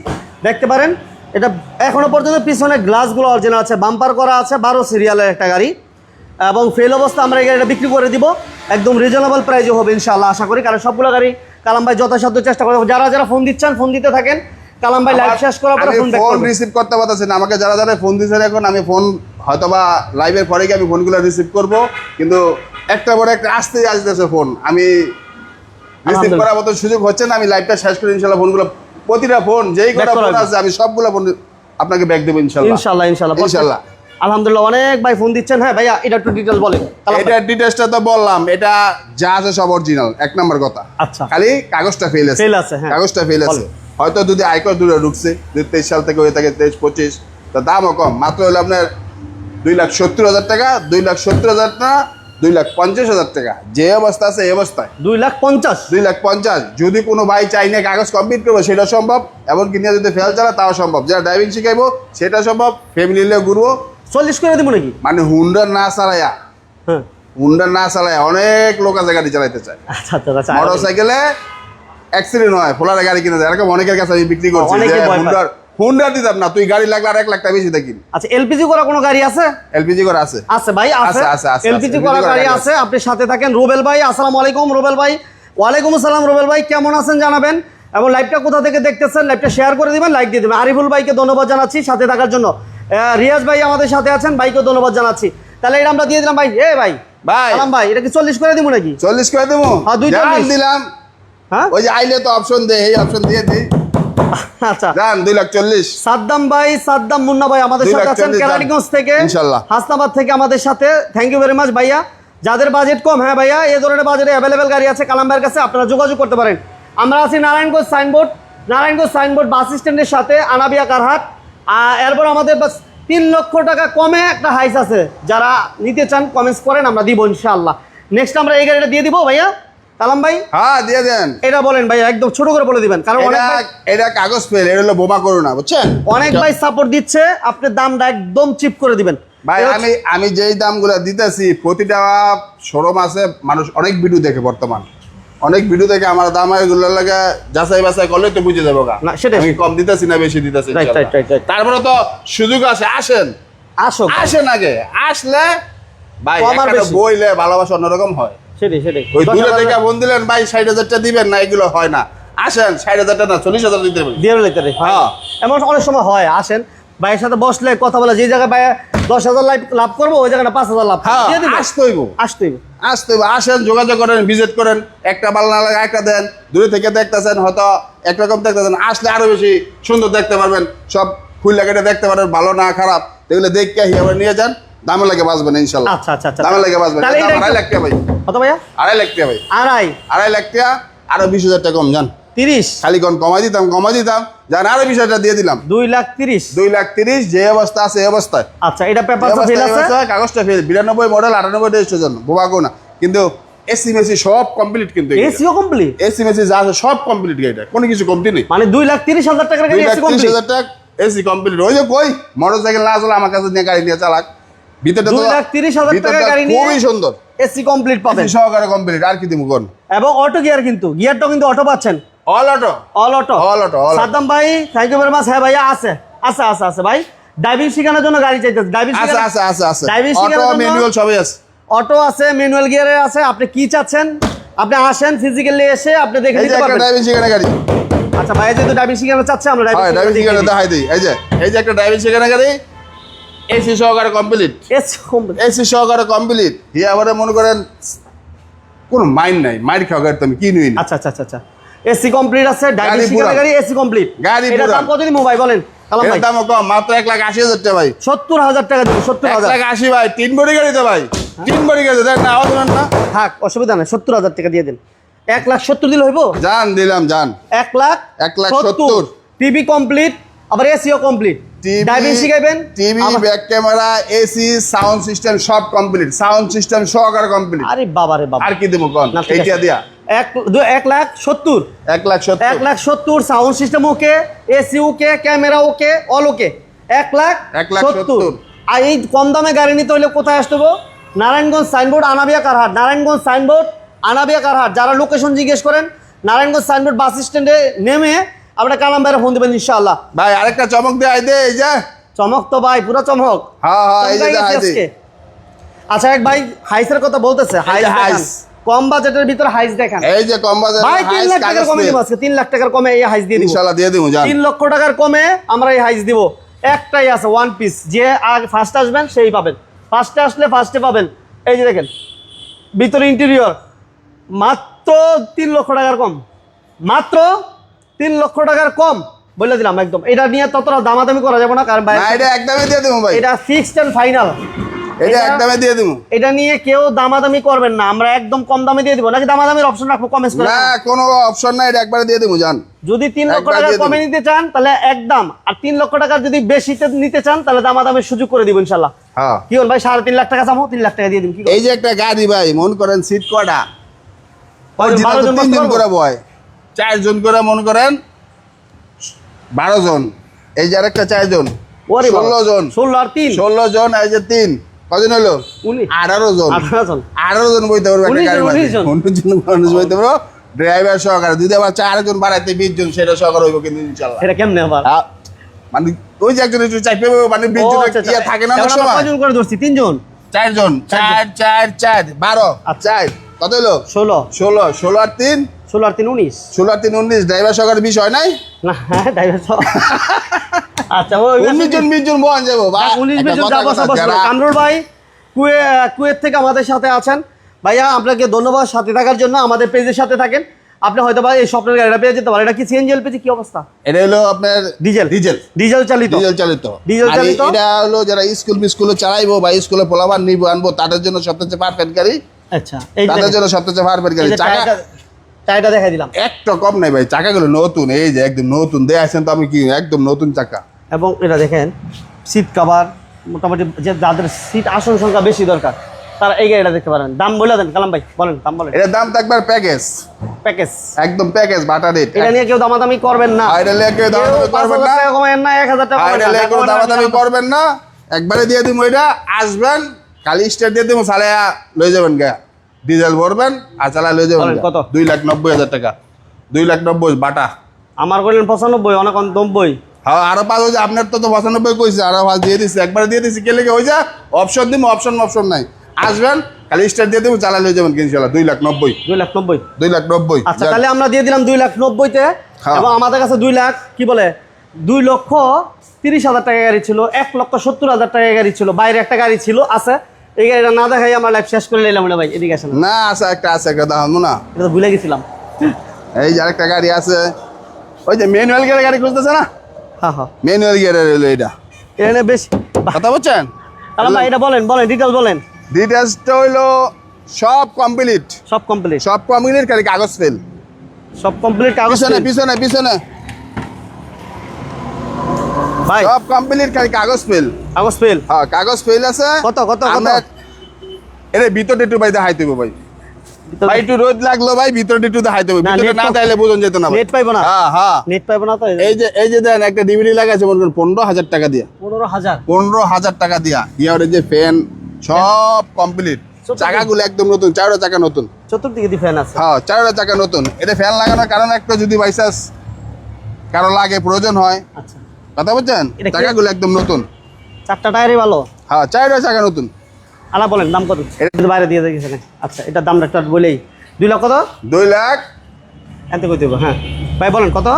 Speaker 1: দেখতে পারেন। এটা এখনও পর্যন্ত পিছনে গ্লাসগুলো অরিজিনাল আছে। বাম্পার করা আছে বারো সিরিয়ালের একটা গাড়ি। এবং ফেল অবস্থা আমরা এই গাড়িটা বিক্রি করে দিব। একদম রিজনেবল প্রাইজে হবে ইনশাআল্লাহ আশা করি। কারণ সবগুলো গাড়ি কালাম ভাই যথাসাধ্য চেষ্টা করে। যারা যারা ফোন দিচ্ছেন ফোন দিতে থাকেন। কালাম ভাই লাইভ শেষ করার পরে ফোন
Speaker 2: ফোন রিসিভ করতে আমাকে যারা যারা ফোন দিয়েছেন এখন আমি ফোন হয়তো বা লাইভের পরে গিয়ে আমি ফোনগুলো রিসিভ করব। কিন্তু একটা পরে একটা আসতেই আসতেছে ফোন আমি রিসিভ করার মতো সুযোগ হচ্ছে না আমি লাইভটা শেষ করে ইনশাল্লাহ ফোনগুলো প্রতিটা ফোন যেই কটা ফোন আছে আমি সবগুলো ফোন আপনাকে ব্যাক দেবো ইনশাল্লাহ।
Speaker 1: ইনশাল্লাহ ইনশাল্লাহ।
Speaker 2: ইনশাল্লাহ।
Speaker 1: আলহামদুলিল্লাহ অনেক ভাই ফোন দিচ্ছেন। হ্যাঁ ভাইয়া এটা একটু ডিটেল বলেন।
Speaker 2: এটার ডিটেলসটা তো বললাম। এটা যা আছে সব অরিজিনাল এক নাম্বার কথা।
Speaker 1: আচ্ছা।
Speaker 2: খালি কাগজটা ফেল আছে।
Speaker 1: Fail আছে, হ্যাঁ।
Speaker 2: কাগজটা ফেল আছে। হয়তো যদি আয়কর দূরে ঢুকছে দুই তেইশ সাল থেকে হয়ে থাকে তেইশ পঁচিশ তো দামও কম। মাত্র হলো আপনার দুই লাখ সত্তর হাজার টাকা দুই লাখ সত্তর হাজার টাকা দুই লাখ পঞ্চাশ হাজার টাকা। যে অবস্থা আছে এই অবস্থায়।
Speaker 1: দুই লাখ পঞ্চাশ?
Speaker 2: দুই লাখ পঞ্চাশ। যদি কোনো ভাই চাই না কাগজ কমপ্লিট করব সেটা সম্ভব। এমনকি নিয়ে যদি ফেল চালা তাও সম্ভব। যারা ড্রাইভিং শিখাইবো সেটা সম্ভব। ফ্যামিলি নিয়ে ঘুরবো।
Speaker 1: চল্লিশ করে দিব নাকি?
Speaker 2: মানে হুন্ডার না চালাইয়া
Speaker 1: হ্যাঁ।
Speaker 2: হুন্ডার না চালাইয়া অনেক লোক আছে গাড়ি চালাইতে চায়।
Speaker 1: আচ্ছা আচ্ছা আচ্ছা।
Speaker 2: মোটর সাইকেলে অ্যাক্সিডেন্ট হয় ফোলারে গাড়ি কিনে যায় এরকম অনেকের কাছে আমি বিক্রি করছি। হুন্ডার হুন্ডার দিতাম না তুই গাড়ি লাগলে আর এক লাখ টাকা বেশি
Speaker 1: আচ্ছা এলপিজি করা কোনো গাড়ি আছে?
Speaker 2: এলপিজি করে আছে।
Speaker 1: আছে ভাই আছে।
Speaker 2: আছে, আছে,
Speaker 1: এলপিজি করা গাড়ি আছে আপনি সাথে থাকেন। রুবেল ভাই আসসালামু আলাইকুম রুবেল ভাই। ওয়ালাইকুম আসসালাম রুবেল ভাই কেমন আছেন জানাবেন? এবং লাইভটা কোথা থেকে দেখতেছেন? লাইভটা শেয়ার করে দিবেন লাইক দিয়ে দিবেন। আরিফুল ভাইকে ধন্যবাদ জানাচ্ছি সাথে থাকার জন্য। রিয়াজ ভাই আমাদের সাথে আছেন ভাইকে ধন্যবাদ জানাচ্ছি। তাহলে এটা আমরা দিয়ে দিলাম ভাই। এ ভাই
Speaker 2: ভাই।
Speaker 1: ভাই এটা কি চল্লিশ করে দিব নাকি?
Speaker 2: চল্লিশ করে দেবো।
Speaker 1: হ্যাঁ, দুই।
Speaker 2: দিলাম।
Speaker 1: হ্যাঁ?
Speaker 2: ওই যে আইলে তো অপশন দে এই অপশন দিয়ে দিই।
Speaker 1: আচ্ছা।
Speaker 2: জান দুই লাখ চল্লিশ।
Speaker 1: সাদ্দাম ভাই সাদ্দাম মুন্না ভাই আমাদের সাথে
Speaker 2: লাখ
Speaker 1: আছেন কেরানীগঞ্জ থেকে।
Speaker 2: ইনশাল্লাহ।
Speaker 1: হাসনাবাদ থেকে আমাদের সাথে। থ্যাংক ইউ ভেরি মাচ ভাইয়া। যাদের বাজেট কম হ্যাঁ ভাইয়া এই ধরনের বাজেটে অ্যাভেলেবেল গাড়ি আছে কালাম ভাইয়ের কাছে আপনারা যোগাযোগ করতে পারেন। আমরা আছি Narayanganj signboard Narayanganj signboard bus স্ট্যান্ডের সাথে আনাবিয়া কারহাট। আর এরপর আমাদের তিন লক্ষ টাকা কমে একটা হাইস আছে। যারা নিতে চান কমেন্টস করেন আমরা দিব ইনশাআল্লাহ নেক্সট আমরা এই গাড়িটা দিয়ে দিব ভাইয়া। ভাই।
Speaker 2: হ্যাঁ দিয়ে দেন।
Speaker 1: এটা বলেন ভাইয়া একদম ছোট করে বলে দিবেন। কারণ অনেক
Speaker 2: এটা কাগজ ফেল এটা হলো বোমা করো না বুঝছেন?
Speaker 1: অনেক ভাই সাপোর্ট দিচ্ছে আপনি দামটা একদম চিপ করে দিবেন।
Speaker 2: ভাই আমি আমি যেই দামগুলো দিতেছি প্রতিটা শোরুম আছে মানুষ অনেক ভিডিও দেখে বর্তমান। অনেক ভিডিও থেকে আমার দাম এগুলো লাগে যাচাই বাছাই করলে তো বুঝে যাব
Speaker 1: না।
Speaker 2: আমি কম দিতেছি না বেশি দিতেছি. তারপরে তো সুযোগ আছে আসেন।
Speaker 1: আসো
Speaker 2: আসেন আগে। আসলে ভাই। বইলে ভালোবাসা অন্যরকম হয়।
Speaker 1: সেটাই সেটাই।
Speaker 2: ওই দূরে থেকে ফোন দিলেন ভাই ষাট হাজারটা দিবেন না এগুলো হয় না। আসেন ষাট হাজারটা না চল্লিশ হাজার দিতে পারি।
Speaker 1: দিয়ে নিতে
Speaker 2: হ্যাঁ।
Speaker 1: এমন অনেক সময় আসেন ভাইয়ের সাথে বসলে কথা বলে যে জায়গায় ভাই দশ হাজার লাভ লাভ করব ওই জায়গাটা পাঁচ হাজার লাভ করব। দিয়ে দিবো।
Speaker 2: আসতে হইব।
Speaker 1: আসতে হইবো।
Speaker 2: আসতে হবে আসেন যোগাযোগ করেন ভিজিট করেন। একটা ভালো না লাগে একটা দেন। দূরে থেকে দেখতেছেন হয়তো একরকম দেখতেছেন। আসলে আরও বেশি সুন্দর দেখতে পারবেন। সব ফুল লাগাটা দেখতে পারবেন ভালো না খারাপ। এগুলো দেখে নিয়ে যান। দামে লাগে বাঁচবেন ইনশাল্লাহ।
Speaker 1: আচ্ছা আচ্ছা আচ্ছা।
Speaker 2: দামে লাগে
Speaker 1: এটা
Speaker 2: আড়াই লাখ টাকা ভাই
Speaker 1: কত ভাইয়া?
Speaker 2: আড়াই লাখ টাকা ভাই
Speaker 1: আড়াই।
Speaker 2: আড়াই লাখ টাকা আরও বিশ হাজার টাকা কম যান
Speaker 1: তিরিশ।
Speaker 2: খালি কোন কমাই দিতাম কমাই দিতাম যান আরও বিশ হাজার দিয়ে দিলাম।
Speaker 1: দুই লাখ তিরিশ।
Speaker 2: দুই লাখ তিরিশ যে অবস্থা আছে এই অবস্থায়।
Speaker 1: আচ্ছা এটা পেপার
Speaker 2: কাগজটা ফেল বিরানব্বই মডেল আটানব্বই রেজিস্ট্রেশন বোবাগো না। কিন্তু এসি মেসি সব কমপ্লিট কিন্তু।
Speaker 1: এসিও কমপ্লিট
Speaker 2: এসি মেসি যা আছে সব কমপ্লিট গাড়িটা। কোনো কিছু কমতি নেই।
Speaker 1: মানে দুই লাখ তিরিশ হাজার টাকার গাড়ি এসি কমপ্লিট
Speaker 2: হাজার টাকা এসি কমপ্লিট ওই যে কই মোটর সাইকেল না চলে আমার কাছে নিয়ে গাড়ি নিয়ে চালাক। ভিতরটা
Speaker 1: লাখ হাজার
Speaker 2: ভিতরটা
Speaker 1: গাড়ি নিয়ে
Speaker 2: খুবই সুন্দর।
Speaker 1: এসি কমপ্লিট পাবেন।
Speaker 2: এসি সহকারে কমপ্লিট আর কি দিব কোন?
Speaker 1: এবং অটো গিয়ার কিন্তু। গিয়ারটাও কিন্তু অটো পাচ্ছেন।
Speaker 2: All auto
Speaker 1: all auto
Speaker 2: auto.
Speaker 1: Saddam ভাই থ্যাংক ইউ ভেরি মাচ হ্যাঁ ভাইয়া আছে। আছে আছে আছে ভাই। ড্রাইভিং শেখানোর জন্য গাড়ি চাইতেছে। ড্রাইভিং
Speaker 2: আছে আছে আছে আছে।
Speaker 1: ড্রাইভিং শেখানোর জন্য-
Speaker 2: ম্যানুয়াল সবই আছে।
Speaker 1: অটো আছে ম্যানুয়াল গিয়ারে আছে। আপনি কি চাচ্ছেন? আপনি আসেন ফিজিক্যালি এসে আপনি দেখে
Speaker 2: এই
Speaker 1: নিতে পারবেন।
Speaker 2: ড্রাইভিং গাড়ি।
Speaker 1: আচ্ছা ভাই যেহেতু ড্রাইভিং শেখানো চাচ্ছে আমরা
Speaker 2: ড্রাইভিং শিখানো দেখাই দিই। এই যে এই যে একটা ড্রাইভিং শিখানো গাড়ি। এসি সহকারে কমপ্লিট
Speaker 1: এসি কমপ্লিট
Speaker 2: এসি সহকারে কমপ্লিট হি আবার মনে করেন কোনো মাইন্ড নাই মাইন্ড খাওয়া গাড়ি তো আমি কিনুই না।
Speaker 1: আচ্ছা আচ্ছা আচ্ছা আচ্ছা। এসি কমপ্লিট আছে ড্রাইভিং
Speaker 2: গাড়ি পুরা।
Speaker 1: এসি কমপ্লিট
Speaker 2: গাড়ি
Speaker 1: এটা দাম কত দিন ভাই বলেন?
Speaker 2: এর দামও কম মাত্র এক লাখ আশি হাজার টাকা ভাই।
Speaker 1: সত্তর হাজার টাকা দিব সত্তর
Speaker 2: এক
Speaker 1: হাজার।
Speaker 2: লাখ আশি ভাই তিন বড়ি গাড়ি তো ভাই। তিন বড়ি গাড়ি দেখ না আওয়াজ না।
Speaker 1: থাক অসুবিধা নাই সত্তর হাজার টাকা দিয়ে দিন। এক লাখ সত্তর দিলে হইব?
Speaker 2: জান দিলাম জান
Speaker 1: এক লাখ
Speaker 2: এক লাখ সত্তর।
Speaker 1: টিভি কমপ্লিট আবার এসিও complete driving শিখাইবেন?
Speaker 2: TV back camera AC sound system সব কমপ্লিট। সাউন্ড সিস্টেম সহকারে কমপ্লিট।
Speaker 1: আরে বাবা রে বাবা।
Speaker 2: আর কি দেবো কোন? এইটা দিয়া।
Speaker 1: এক লাখ সত্তর।
Speaker 2: এক লাখ সত্তর।
Speaker 1: এক লাখ সত্তর sound system okay AC okay camera okay all okay. এক লাখ
Speaker 2: এক লাখ
Speaker 1: সত্তর। আর এই কম দামে গাড়ি নিতে হলে কোথায় আসতে হবে? নারায়ণগঞ্জ সাইনবোর্ড আনাবিয়া কারহাট। নারায়ণগঞ্জ সাইনবোর্ড আনাবিয়া কারহাট। যারা লোকেশন জিজ্ঞেস করেন নারায়ণগঞ্জ সাইনবোর্ড বাস স্ট্যান্ডে নেমে আপনারা কালাম বাইরে ফোন দেবেন ইনশাআল্লাহ।
Speaker 2: ভাই আরেকটা চমক দিয়ে আই দে এই যে।
Speaker 1: চমক তো ভাই পুরো চমক।
Speaker 2: হ্যাঁ হ্যাঁ এই যে দে।
Speaker 1: আচ্ছা এক ভাই হাইসের কথা বলতেছে। হাইস
Speaker 2: হাইস।
Speaker 1: কম বাজেটের ভিতরে হাইস দেখান।
Speaker 2: এই যে কম বাজার
Speaker 1: ভাই তিন লাখ টাকার কমে দিব আজকে। তিন লাখ টাকার কমে এই হাইস দিয়ে দিব।
Speaker 2: ইনশাআল্লাহ দিয়ে দিবো যান।
Speaker 1: তিন লক্ষ টাকার কমে আমরা এই হাইস দিব। একটাই আছে ওয়ান পিস যে আগে ফার্স্ট আসবেন সেই পাবেন। ফার্স্টে আসলে ফার্স্টে পাবেন। এই যে দেখেন ভিতরে ইন্টেরিয়র মাত্র তিন লক্ষ টাকার কম। মাত্র তিন লক্ষ টাকার কম। বলে দিলাম একদম। এটা নিয়ে ততটা দামাদামি করা যাবে না কারণ
Speaker 2: এটা একদমই দিয়ে দিবো ভাই।
Speaker 1: এটা ফিক্সড এন্ড ফাইনাল
Speaker 2: এটা একদমই দিয়ে দিবো।
Speaker 1: এটা নিয়ে কেউ দামাদামি করবেন না। আমরা একদম কম দামে দিয়ে দিব। নাকি দামাদামির অপশন রাখব কমেন্ট করে?
Speaker 2: না কোনো অপশন নাই এটা একবারে দিয়ে দিবো যান।
Speaker 1: যদি তিন লক্ষ টাকা কমে নিতে চান তাহলে একদম। আর তিন লক্ষ টাকা যদি বেশিতে নিতে চান তাহলে দামাদামের সুযোগ করে দিব ইনশাল্লাহ।
Speaker 2: হ্যাঁ।
Speaker 1: কি বল ভাই সাড়ে তিন লাখ টাকা চামো? তিন লাখ টাকা দিয়ে দিব
Speaker 2: এই যে একটা গাড়ি ভাই মন করেন সিট কটা
Speaker 1: জন
Speaker 2: তিনজন
Speaker 1: পারব?
Speaker 2: করে বয়। চারজন করে মন করেন বারো জন। এই যে আরেকটা চারজন। ষোলো জন।
Speaker 1: ষোলো আর তিন?
Speaker 2: ষোলো জন এই যে তিন। কজন হলো? আঠারো জন।
Speaker 1: আঠারো জন।
Speaker 2: বইতে পারব
Speaker 1: উনিশ জন,
Speaker 2: মানুষ বইতে পারব। ড্রাইভার সহকারে। যদি আবার চারজন বাড়াইতে বিশ জন সেটা সহকারে হইব কিন্তু ইনশাল্লাহ
Speaker 1: এটা কেমনে আবার?
Speaker 2: মানে ওই যে একজন একটু চাইপে মানে বিশ জন
Speaker 1: আচ্ছা, আচ্ছা।
Speaker 2: ইয়ে থাকে না অনেক সময়।
Speaker 1: কয়জন করে ধরছি? তিনজন?
Speaker 2: চারজন। চার চার চার। বারো।
Speaker 1: আচ্ছা।
Speaker 2: চার। কত হলো?
Speaker 1: ষোলো।
Speaker 2: ষোলো। ষোলো আর তিন।
Speaker 1: ষোলো আর তিন উনিশ।
Speaker 2: ষোলো আর তিন উনিশ ড্রাইভার সহকারে বিশ হয় নাই?
Speaker 1: না হ্যাঁ ড্রাইভার সহ। আচ্ছা ওই
Speaker 2: উনিশ জন বিশ জন বহন যাব
Speaker 1: উনিশ বিশ জন যাব কামরুল ভাই কুয়ে কুয়েত থেকে আমাদের সাথে আছেন। ভাইয়া আপনাকে ধন্যবাদ সাথে থাকার জন্য আমাদের পেজের সাথে থাকেন। আপনি হয়তো ভাই এই স্বপ্নের গাড়িটা পেয়ে যেতে পারেন। এটা কি সিএনজি এলপিজি কি অবস্থা?
Speaker 2: এটা হলো আপনার
Speaker 1: ডিজেল।
Speaker 2: ডিজেল।
Speaker 1: ডিজেল চালিত।
Speaker 2: ডিজেল চালিত।
Speaker 1: ডিজেল চালিত?
Speaker 2: এটা হলো যারা স্কুল স্কুলে চালাইবো বা স্কুলে পোলাবার নিবো আনব তাদের জন্য সবচেয়ে পারফেক্ট গাড়ি।
Speaker 1: আচ্ছা
Speaker 2: তাদের জন্য সবচেয়ে পারফেক্ট গাড়ি। চাকা
Speaker 1: টায়ারটা দেখাই দিলাম।
Speaker 2: একটা কম নাই ভাই চাকাগুলো নতুন এই যে একদম নতুন দিয়ে আসেন তো আমি কি একদম নতুন চাকা।
Speaker 1: এবং এটা দেখেন সিট কভার মোটামুটি যে যাদের সিট আসন সংখ্যা বেশি দরকার তারা এই গাড়িটা দেখতে পারেন দাম বলে দেন কালাম ভাই বলেন দাম বলেন।
Speaker 2: এটার দাম থাকবে প্যাকেজ
Speaker 1: প্যাকেজ
Speaker 2: একদম প্যাকেজ বাটা রেট
Speaker 1: এটা নিয়ে কেউ দামাদামি করবেন না।
Speaker 2: এটা নিয়ে কেউ দামাদামি করবেন না।
Speaker 1: টাকা কমায়েন না এক হাজার টাকা
Speaker 2: এটা নিয়ে
Speaker 1: কমাবেন
Speaker 2: দামাদামি করবেন না। একবারে দিয়ে দিব এটা আসবেন কালি স্টার দিয়ে দিব সালে লয়ে যাবেন গা। ডিজেল ভরবেন আর চালাই লয়ে যাবেন
Speaker 1: কত?
Speaker 2: দুই লাখ নব্বই হাজার টাকা। দুই লাখ নব্বই বাটা।
Speaker 1: আমার করলেন পঁচানব্বই অনেক নব্বই।
Speaker 2: হ্যাঁ আরও পাঁচ হয়েছে আপনার তো তো পঁচানব্বই কইছে আরও পাঁচ দিয়ে দিচ্ছি একবার দিয়ে দিচ্ছি কে লেগে হয়ে যা অপশন দিব অপশন অপশন নাই। আসবেন খালি স্টার দিয়ে দেবো চালাই লয়ে যাবেন ইনশাল্লাহ দুই লাখ নব্বই।
Speaker 1: দুই লাখ নব্বই?
Speaker 2: দুই লাখ নব্বই
Speaker 1: আচ্ছা তাহলে আমরা দিয়ে দিলাম দুই লাখ নব্বইতে
Speaker 2: হ্যাঁ।
Speaker 1: এবং আমাদের কাছে দুই লাখ কি বলে দুই লক্ষ তিরিশ হাজার টাকা গাড়ি ছিল এক লক্ষ সত্তর হাজার টাকা গাড়ি ছিল বাইরে একটা গাড়ি ছিল আছে। এই গাড়িটা না দেখাই আমরা লাইফ শেষ করে নিলাম না ভাই এদিকে আসেন।
Speaker 2: না আছে একটা আছে একটা দাম না।
Speaker 1: এটা তো ভুলে গেছিলাম।
Speaker 2: এই যে আরেকটা গাড়ি আছে। ওই যে ম্যানুয়াল গিয়ারের গাড়ি খুঁজতেছে না?
Speaker 1: হ্যাঁ হ্যাঁ।
Speaker 2: ম্যানুয়াল গিয়ারের হলো এটা।
Speaker 1: এটা বেশ
Speaker 2: কথা বলছেন?
Speaker 1: তাহলে ভাই এটা বলেন বলেন ডিটেলস বলেন।
Speaker 2: ডিটেলসটা হইল সব কমপ্লিট
Speaker 1: সব কমপ্লিট
Speaker 2: সব কমপ্লিট খালি কাগজ ফেল
Speaker 1: সব কমপ্লিট কাগজ
Speaker 2: পিছনে পিছনে পিছনে।
Speaker 1: ভাই।
Speaker 2: সব কমপ্লিট খালি কাগজ ফেল
Speaker 1: কাগজ ফেল
Speaker 2: হ্যাঁ কাগজ ফেল আছে।
Speaker 1: কত, কত, কত?
Speaker 2: এটা ভিতরটা একটু দেখাই দেবো ভাই। ভাই একটু রোদ লাগল ভাই ভিতরটা একটু দেবো। ভিতরে না তাইলে বোঝন যেত না
Speaker 1: নেট পাইবো না?
Speaker 2: হ্যাঁ হ্যাঁ।
Speaker 1: নেট পাইবো না তো?
Speaker 2: এই যে এই যে দেন একটা ডিভিডি লাগাইছে মনে করেন পনেরো হাজার টাকা দিয়ে।
Speaker 1: পনেরো হাজার।
Speaker 2: পনেরো হাজার টাকা দিয়া। ইয়ার যে ফ্যান সব কমপ্লিট চাকাগুলো একদম নতুন চারটা চাকা নতুন।
Speaker 1: চতুর্দিকে দি ফ্যান আছে।
Speaker 2: হ্যাঁ চারটা চাকা নতুন। এটা ফ্যান লাগানোর কারণ একটা যদি বাইচান্স কারও লাগে প্রয়োজন হয়।
Speaker 1: আচ্ছা।
Speaker 2: কথা বলছেন? চাকাগুলো একদম নতুন।
Speaker 1: চারটা টায়ারই ভালো?
Speaker 2: হ্যাঁ চারটা চাকা নতুন।
Speaker 1: আলা বলেন দাম কত? এটা বাইরে দিয়ে দেখেছেন আচ্ছা এটা দামটা একটু বলেই। দুই লাখ কত?
Speaker 2: দুই লাখ।
Speaker 1: এনতে কই দেবো? হ্যাঁ। ভাই বলেন কত?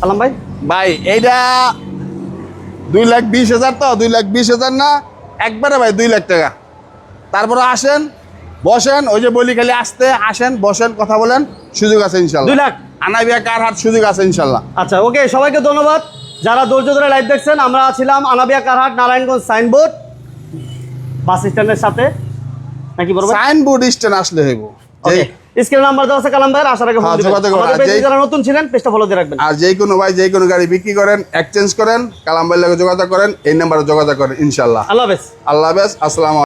Speaker 1: সালাম ভাই?
Speaker 2: ভাই এইটা দুই লাখ বিশ হাজার তো দুই লাখ বিশ হাজার না? একবারে ভাই দুই লাখ টাকা। তারপরে আসেন বসেন ওই যে বলি খালি আসতে আসেন বসেন কথা বলেন সুযোগ আছে ইনশাল্লাহ।
Speaker 1: দুই লাখ?
Speaker 2: আনাবিয়া কার হাট সুযোগ আছে ইনশাল্লাহ।
Speaker 1: আচ্ছা ওকে সবাইকে ধন্যবাদ। যারা ধৈর্য ধরে লাইভ দেখছেন আমরা ছিলাম আনাবিয়া কারহাট নারায়ণগঞ্জ সাইনবোর্ড বাস স্ট্যান্ডের সাথে। নাকি বলব
Speaker 2: সাইনবোর্ড স্ট্যান্ড আসলে হইব।
Speaker 1: স্ক্রিন নাম্বার দেওয়া আছে কালাম ভাইয়ের আসার আগে ফোন দিবেন।
Speaker 2: যেই-
Speaker 1: যারা নতুন ছিলেন পেজটা ফলো দিয়ে রাখবেন।
Speaker 2: আর যে কোনো ভাই যে কোনো গাড়ি বিক্রি করেন এক্সচেঞ্জ করেন কালাম ভাইয়ের লগে যোগাযোগ করেন এই নাম্বারে যোগাযোগ করেন ইনশাল্লাহ
Speaker 1: আল্লাহ হাফেজ।
Speaker 2: আল্লাহ হাফেজ আসসালাম